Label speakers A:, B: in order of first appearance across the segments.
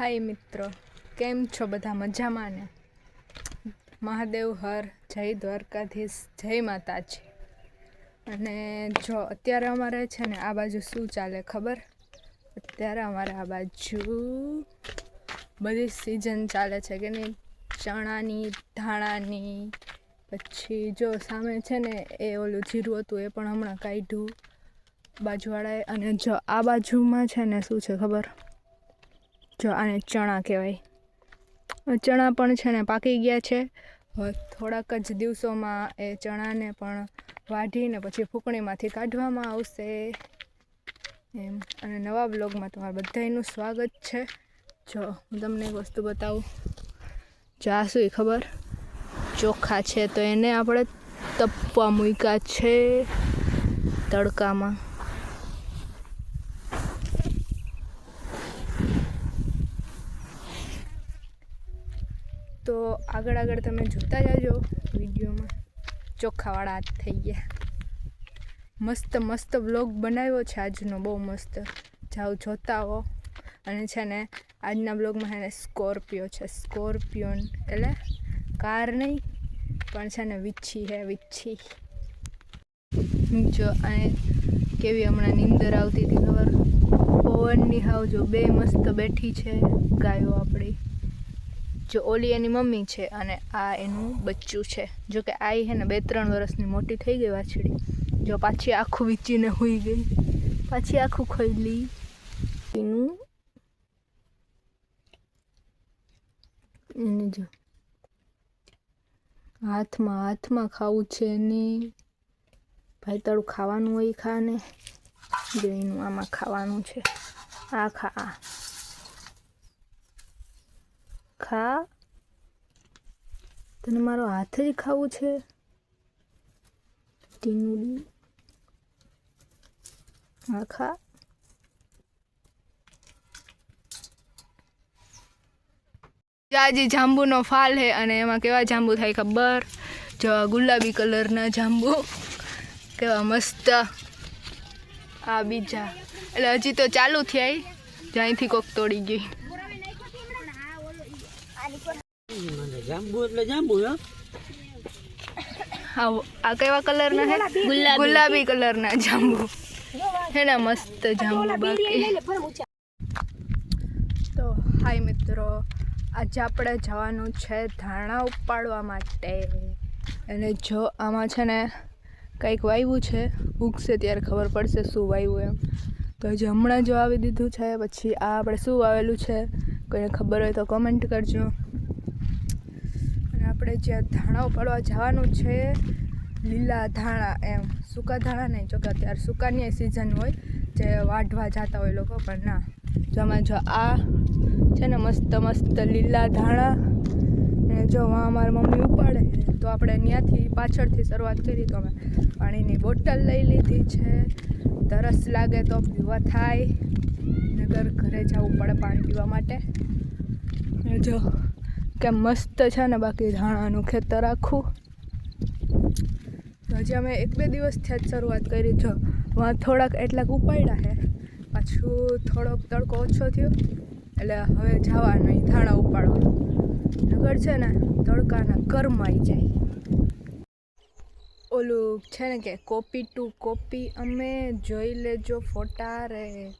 A: હાય મિત્રો, કેમ છો બધા મજામાં ને? મહાદેવ હર, જય દ્વારકાધીશ, જય માતાજી. અને જો અત્યારે અમારે છે ને આ બાજુ શું ચાલે ખબર? અત્યારે અમારે આ બાજુ બધી સિઝન ચાલે છે કે નહીં? ચણાની, ધાણાની, પછી જો સામે છે ને એ ઓલું જીરું હતું એ પણ હમણાં કાઢ્યું બાજુવાળાએ. અને જો આ બાજુમાં છે ને શું છે ખબર? જો આને ચણા કહેવાય. ચણા પણ છે ને પાકી ગયા છે. થોડાક જ દિવસોમાં એ ચણાને પણ વાઢીને પછી ફૂંકણીમાંથી કાઢવામાં આવશે. એમ. અને નવા બ્લોગમાં તમારા બધાનું સ્વાગત છે. જો, હું તમને એક વસ્તુ બતાવું. જો આ શું ખબર? ચોખા છે તો એને આપણે તપવા મૂક્યા છે તડકામાં. તો આગળ આગળ તમે જોતા જાજો વિડીયોમાં. ચોખાવાળા હાથ થઈ ગયા. મસ્ત મસ્ત વ્લોગ બનાવ્યો છે આજનો, બહુ મસ્ત. જાઓ, જોતા હો. અને છે ને, આજના બ્લોગમાં છે ને સ્કોર્પિયો છે. સ્કોર્પિયોન એટલે કાર નહીં, પણ છે ને વિચ્છી હે, વિચ્છી. જો, અને કેવી હમણાં નીંદર આવતી હતી ખબર? પવનની હાવ જો, બે મસ્ત બેઠી છે ગાયો આપણી. જો ઓલી એની મમ્મી છે અને આ એનું બચ્ચું છે. જો કે આ હે ને બે ત્રણ વર્ષની મોટી થઈ ગઈ વાછડી. જો પાછી આખું વીચીને હોઈ ગઈ. પાછી આખું ખોલી એનું એને જો હાથમાં હાથમાં ખાવું છે એને. ભાઈ તારું ખાવાનું હોય ખા ને જો એનું આમાં ખાવાનું છે. આ ખા, આ. ખા? તને મારો હાથ જ ખાવું છે? ટીંગડી હા, ખા. જાજી જાંબુનો ફાલ હે અને એમાં કેવા જાંબુ થાય ખબર? જો ગુલાબી કલરના જાંબુ. કેવા મસ્ત. આ બીજા. એટલે હજી તો ચાલુ થયા જ્યાંથી કોક તોડી ગઈ.
B: જાંબુ એટલે જાંબુ હો.
A: આ કેવા કલરના હે? ગુલાબી. કલરના જાંબુ હે ને મસ્ત જાંબુ બાકી. તો હાય મિત્રો આજે આપણે જવાનું છે ધાણા ઉપાડવા માટે. અને જો આમાં છે ને કંઈક વાવ્યું છે ઉગશે ત્યારે ખબર પડશે શું વાવ્યું એમ. તો હજી હમણાં જો આવી દીધું છે પછી આ આપણે શું વાવેલું છે કોઈને ખબર હોય તો કમેન્ટ કરજો. આપણે જ્યાં ધાણા ઉપાડવા જવાનું છે, લીલા ધાણા એમ. સૂકા ધાણા નહીં, જો કે અત્યારે સૂકાની સિઝન હોય, જે વાઢવા જતા હોય લોકો, પણ ના. જો આમાં જો આ છે ને મસ્ત મસ્ત લીલા ધાણા, ને જો અમારી મમ્મી ઉપાડે, તો આપણે ત્યાંથી પાછળથી શરૂઆત કરી તો અમે પાણીની બોટલ લઈ લીધી છે. તરસ લાગે તો પીવા થાય, નગર ઘરે જવું પડે પાણી પીવા માટે. જો કે મસ્ત છે ને બાકી ધાણાનું ખેતર આખું. હજી અમે એક બે દિવસ થયા જ શરૂઆત કરી. જો, વાં થોડાક એટલાક ઉપાડ્યા છે પાછું થોડોક તડકો ઓછો થયો. એટલે હવે જવા નહીં ધાણા ઉપાડવા. નગર છે ને, તડકાના કરમાઈ જાય. ઓલું છે ને કે, કોપી ટુ કોપી અમે જોઈ લેજો ફોટા રે.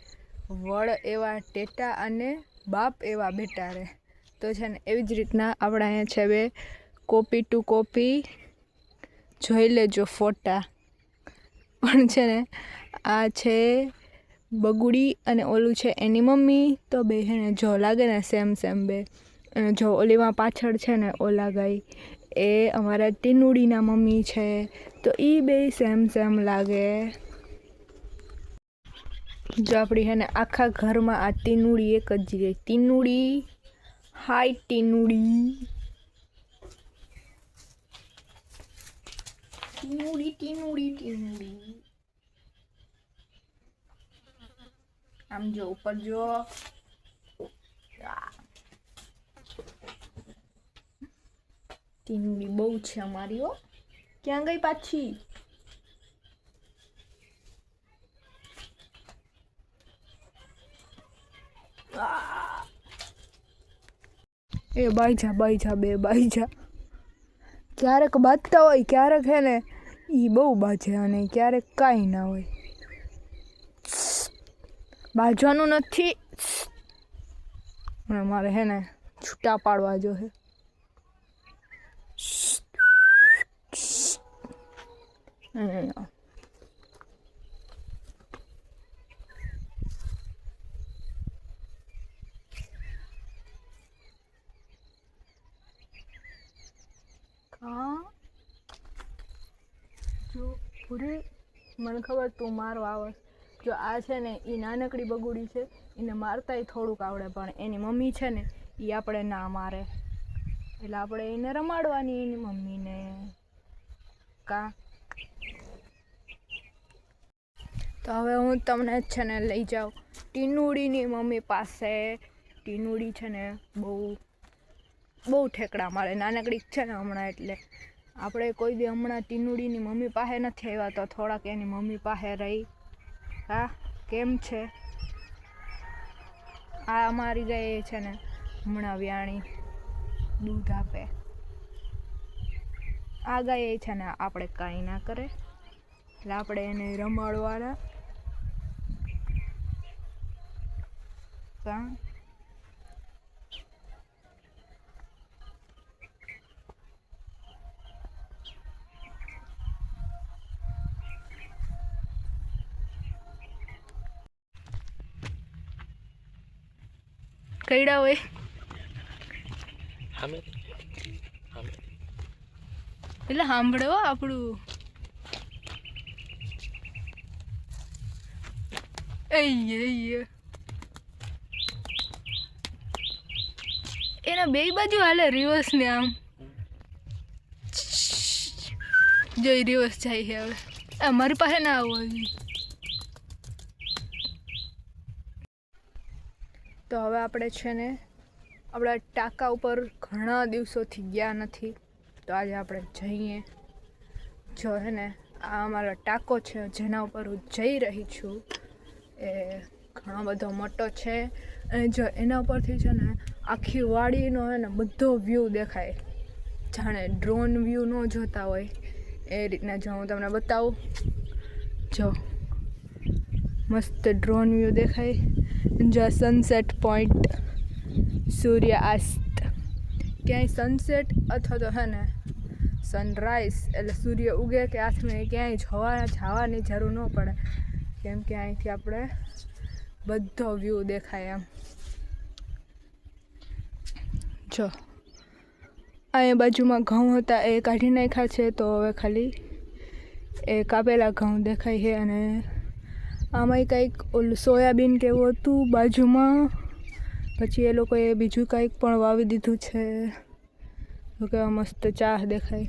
A: વડ એવા ટેટા અને બાપ એવા બેટા રે. તો છે ને એવી જ રીતના આપણા અહીંયા છે બે કોપી ટુ કોપી જોઈ લેજો ફોટા. પણ છે ને આ છે બગુડી અને ઓલું છે એની મમ્મી, તો બે છે ને જો લાગે ને સેમ સેમ બે. અને જો ઓલીમાં પાછળ છે ને ઓલા ગાય, એ અમારા ટીનુડીના મમ્મી છે, તો એ બે સેમ સેમ લાગે. જો આપણી છે ને આખા ઘરમાં આ તીનુડી એક જ રહી ટીનુડી હાય ટીનુડી ટીનુડી ટીનુડી ટીનુડી આમ જો ઉપર જો ટીનુડી બહુ છે અમારી હો ક્યાં ગઈ પાછી એ બાઈજા બાઈજા બે બાઈજા ક્યારેક બાજતા હોય, ક્યારેક હે ને એ બહુ બાજે અને ક્યારેક કાંઈ ના હોય. બાજવાનું નથી. અને મારે હે ને, છૂટા પાડવા જો હે. અહીંયા. હા જો પૂરી મને ખબર તું મારો આવસ જો આ છે ને એ નાનકડી બગુડી છે, એને મારતાય થોડુંક આવડે, પણ એની મમ્મી છે ને એ આપણે ના મારે. એટલે આપણે એને રમાડવાની એની મમ્મીને. કા? તો હવે હું તમને છે ને લઈ જાઉં. ટીનુડીની મમ્મી પાસે. ટીનુડી છે ને બહુ બહુ ઠેકડા મારે. નાનકડી છે ને હમણાં એટલે. આપણે કોઈ દી હમણાં ટીનુડીની મમ્મી પાસે નથી આવ્યા તો થોડાક એની મમ્મી પાસે રહી. હા, કેમ છે? આ અમારી ગાય છે ને, હમણાં વ્યાણી દૂધ આપે. આ ગાય છે ને, આપણે કાંઈ ના કરે. એટલે આપણે એને રમાડવાના. કા? કઈડા હોય. એટલે સાંભળો હો આપણું એના બે બાજુ હાલે રિવર્સ ને આમ. જોઈ રિવર્સ જાય છે હવે. મારી પાસે ના આવો હજી. તો હવે આપણે છે ને આપણા ટાંકા ઉપર ઘણા દિવસોથી ગયા નથી. તો આજે આપણે જઈએ. જો હે ને આ અમારો ટાંકો છે, જેના ઉપર હું જઈ રહી છું, એ ઘણો બધો મોટો છે. અને જો એના ઉપરથી છે ને આખી વાડીનો હે ને બધો વ્યૂ દેખાય. જાણે ડ્રોન વ્યૂ ન જોતા હોય. એ રીતના જો હું તમને બતાવું. જો. મસ્ત ડ્રોન વ્યૂ દેખાય. જો સનસેટ પોઈન્ટ સૂર્યાસ્ત. ક્યાંય સનસેટ અથવા તો હે ને સનરાઈઝ એટલે સૂર્ય ઉગે કે આથમે ક્યાંય જવા જવાની જરૂર ન પડે. કેમ કે અહીંથી આપણે બધો વ્યૂ દેખાય એમ. જો, અહીંયા બાજુમાં ઘઉં હતા એ કાઢી નાખ્યા છે, તો હવે ખાલી એ કાપેલા ઘઉં દેખાય છે અને આમાંય કંઈક ઓલું સોયાબીન કેવું હતું બાજુમાં. પછી એ લોકોએ બીજું કંઈક પણ વાવી દીધું છે. કેવા મસ્ત ચાહ દેખાય.